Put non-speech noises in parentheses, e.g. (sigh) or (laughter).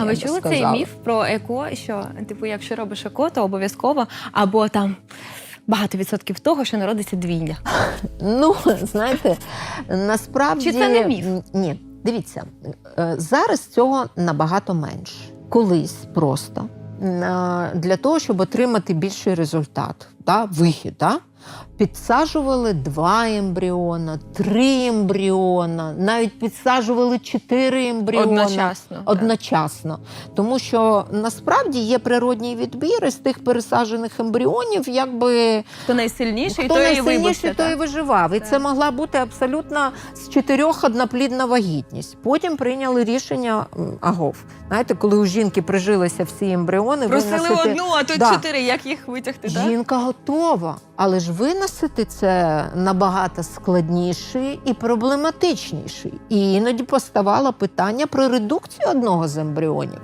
А ви чули цей міф про еко, що типу, якщо робиш еко, то обов'язково або там багато відсотків того, що народиться двійня. (laughs) Ну, знаєте, насправді Чи це не міф? Ні, дивіться, е, зараз цього набагато менше. Колись просто е, для того, щоб отримати більший результат, да, вихід, да, підсаджували два ембріона, три ембріона, навіть підсаджували чотири ембріона. Одночасно. Одночасно, тому що насправді є природній відбір із тих пересаджених ембріонів, якби Хто найсильніший, Хто той найсильніший, вибився. той і виживав. І Так. це могла бути абсолютно з чотирьох одноплідна вагітність. Потім прийняли рішення агов. Знаєте, коли у жінки прижилися всі ембріони, Просили виносити... одну, а тут Да. чотири. Як їх витягти? так? Готова, але ж виносити це набагато складніше і проблематичніший. І іноді поставало питання про редукцію одного з ембріонів.